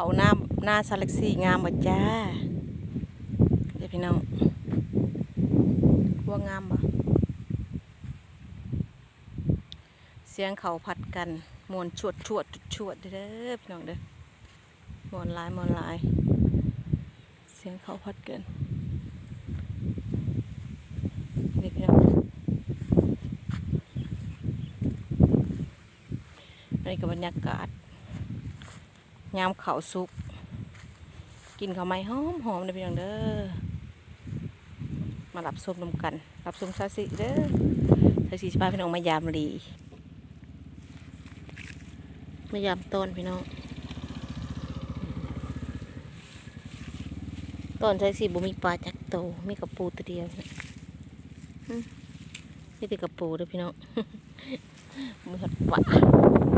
เขาหน้าหน้าซาเล็กซี่งามบ่จ้าเดี๋ยวพี่น้องว่างามบ่เสียงเขาพัดกันมวนชวดชวดชวดเด้อพี่น้องเด้อมวนลายมวนลาย เสียงเขาพัดกันนี่พี่น้องอันนี้ก็บรรยากาศ ยามเขาสุก กินข้าวไม้หอมหอมเลยพี่น้องเด้อมารับส้มนมกัน รับส้มซาสิเด้อซาสิจะพาพี่น้องมายามรีมายามต้นพี่น้องต้นซาสิบุมีปลาจักโตมีกระปูตัวเดียวนี่ต่กระปูเด้อพี่น้องมือหัดปลามีแต่กระปูจ้า